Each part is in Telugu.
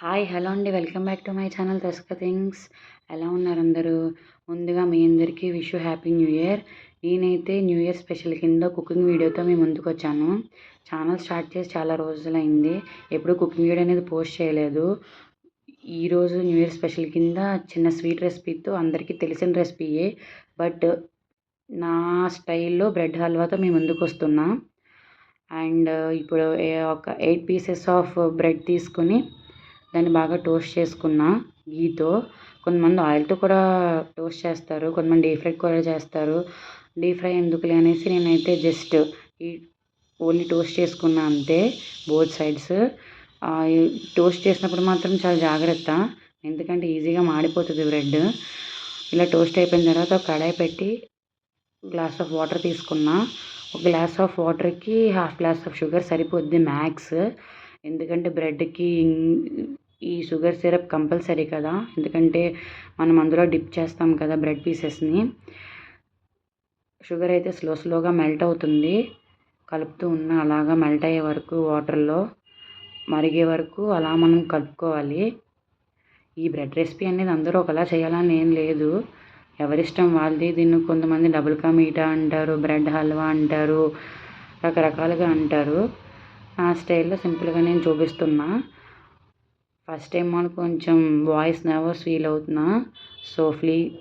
హాయ్ హలో అండి. Welcome back to my channel తస్క things. ఎలా ఉన్నారు అందరూ? ముందుగా మీ అందరికీ విష్ హ్యాపీ న్యూ ఇయర్. నేనైతే న్యూ ఇయర్ స్పెషల్ కింద కుకింగ్ వీడియోతో మీ ముందుకు వచ్చాను. ఛానల్ స్టార్ట్ చేసి చాలా రోజులైంది. ఎప్పుడు కుకింగ్ వీడియో అనేది పోస్ట్ చేయలేదు. ఈరోజు న్యూ ఇయర్ స్పెషల్ కింద చిన్న స్వీట్ రెసిపీతో అందరికీ తెలిసిన రెసిపీయే. బట్ నా స్టైల్లో బ్రెడ్ హల్వాతో మీ ముందుకు వస్తున్నా. అండ్ ఇప్పుడు ఒక ఎయిట్ పీసెస్ ఆఫ్ బ్రెడ్ తీసుకుని దాన్ని బాగా టోస్ట్ చేసుకున్న గీతో. కొంతమంది ఆయిల్తో కూడా టోస్ట్ చేస్తారు కొంతమంది డీప్ ఫ్రై కూడా చేస్తారు. డీప్ ఫ్రై ఎందుకులే అనేసి నేనైతే జస్ట్ ఈ ఓన్లీ టోస్ట్ చేసుకున్నా అంతే బోత్ సైడ్స్. టోస్ట్ చేసినప్పుడు మాత్రం చాలా జాగ్రత్త ఎందుకంటే ఈజీగా మాడిపోతుంది బ్రెడ్. ఇలా టోస్ట్ అయిపోయిన తర్వాత కడాయి పెట్టి గ్లాస్ ఆఫ్ వాటర్ తీసుకున్నా. ఒక గ్లాస్ ఆఫ్ వాటర్కి హాఫ్ గ్లాస్ ఆఫ్ షుగర్ సరిపోద్ది మ్యాక్స్. ఎందుకంటే బ్రెడ్కి ఈ షుగర్ సిరప్ కంపల్సరీ కదా. ఎందుకంటే మనం అందులో డిప్ చేస్తాం కదా బ్రెడ్ పీసెస్ని. షుగర్ అయితే స్లో స్లోగా మెల్ట్ అవుతుంది. కలుపుతూ ఉన్న అలాగా మెల్ట్ అయ్యే వరకు వాటర్లో మరిగే వరకు అలా మనం కలుపుకోవాలి. ఈ బ్రెడ్ రెసిపీ అనేది అందరూ ఒకలా చేయాలని ఏం లేదు. ఎవరిష్టం వాళ్ళది. దీన్ని కొంతమంది డబుల్ కా మీఠా అంటారు బ్రెడ్ హల్వా అంటారు రకరకాలుగా అంటారు. నా స్టైల్లో సింపుల్గా నేను చూపిస్తున్నా. ఫస్ట్ టైం మనకు కొంచెం వాయిస్ నర్వస్ ఫీల్ అవుతున్నా. So flea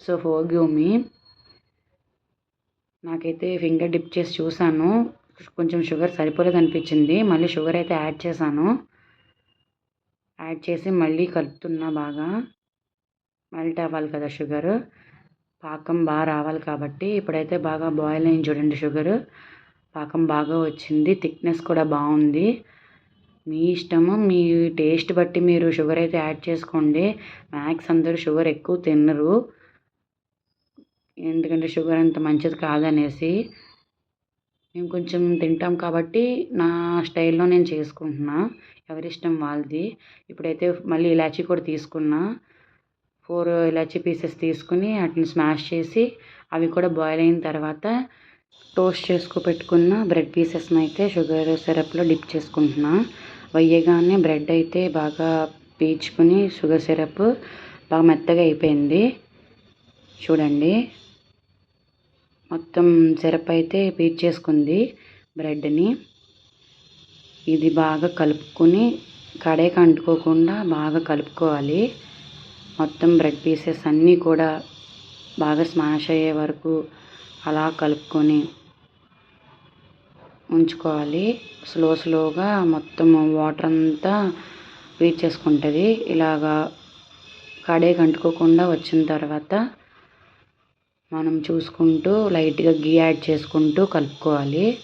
so for me. నాకైతే ఫింగర్ డిప్ చేసి చూసాను. కొంచెం షుగర్ సరిపోలేదు అనిపించింది. మళ్ళీ షుగర్ అయితే యాడ్ చేశాను. యాడ్ చేసి మళ్ళీ కలుపుతున్నా బాగా. మెల్ట్ అవ్వాలి కదా షుగర్. పాకం బాగా రావాలి కాబట్టి ఇప్పుడైతే బాగా బాయిల్ అయింది చూడండి షుగర్. పాకం బాగా వచ్చింది థిక్నెస్ కూడా బాగుంది. మీ ఇష్టము మీ టేస్ట్ బట్టి మీరు షుగర్ అయితే యాడ్ చేసుకోండి. మ్యాక్స్ అందరూ షుగర్ ఎక్కువ తినరు. ఎందుకంటే షుగర్ అంత మంచిది కాదనేసి. మేము కొంచెం తింటాం కాబట్టి నా స్టైల్లో నేను చేసుకుంటున్నా. ఎవరిష్టం వాళ్ళది. ఇప్పుడైతే మళ్ళీ ఇలాచీ కూడా తీసుకున్నా. ఫోర్ ఇలాచీ పీసెస్ తీసుకుని వాటిని స్మాష్ చేసి అవి కూడా బాయిల్ అయిన తర్వాత టోస్ట్ చేసుకు పెట్టుకున్న బ్రెడ్ పీసెస్ని అయితే షుగర్ సిరప్లో డిప్ చేసుకుంటున్నా. వేయగానే బ్రెడ్ అయితే బాగా పీల్చుకుని షుగర్ సిరప్ బాగా మెత్తగా అయిపోయింది. చూడండి. మొత్తం సిరప్ అయితే పీల్చేసుకుంది బ్రెడ్ని. ఇది బాగా కలుపుకొని కడేకి అంటుకోకుండా బాగా కలుపుకోవాలి. మొత్తం బ్రెడ్ పీసెస్ అన్నీ కూడా బాగా స్మాష్ అయ్యే వరకు అలా కలుపుకొని ఉంచుకోవాలి. స్లో స్లోగా మొత్తం వాటర్ అంతా పీల్చేసుకుంటుంది ఇలాగా కడాయికి అంటుకోకుండా వచ్చిన తర్వాత మనం చూసుకుంటూ లైట్గా గీ యాడ్ చేసుకుంటూ కలుపుకోవాలి.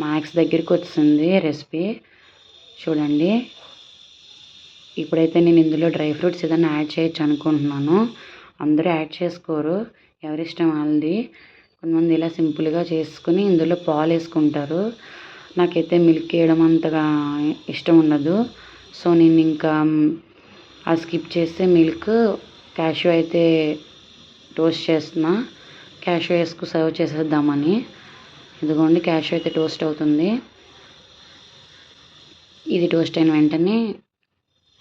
మ్యాక్స్ దగ్గరికి వచ్చింది రెసిపీ. చూడండి. ఇప్పుడైతే నేను ఇందులో డ్రై ఫ్రూట్స్ ఏదైనా యాడ్ చేయొచ్చు అనుకుంటున్నాను. అందరూ యాడ్ చేసుకోరు. ఎవరిష్టం వాళ్ళది. కొంతమంది ఇలా సింపుల్గా చేసుకుని ఇందులో పాలు వేసుకుంటారు. నాకైతే మిల్క్ వేయడం అంతగా ఇష్టం ఉండదు. సో నేను ఇంకా ఆ స్కిప్ చేస్తే మిల్క్ క్యాషు అయితే టోస్ట్ చేస్తున్నా. క్యాషు వేసుకు సర్వ్ చేసేద్దామని. ఇదిగోండి క్యాషు అయితే టోస్ట్ అవుతుంది. ఇది టోస్ట్ అయిన వెంటనే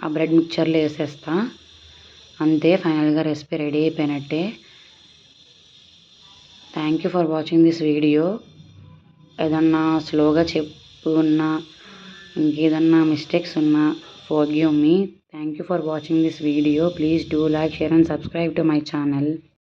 ఆ బ్రెడ్ మిక్చర్లో వేసేస్తా. అంతే ఫైనల్గా రెసిపీ రెడీ అయిపోయినట్టే. Thank you for watching this video ఏదన్నా స్లోగా చెప్పు ఉన్నా ఇంకేదన్నా మిస్టేక్స్ ఉన్నా for me thank you for watching this video please do like share and subscribe to my channel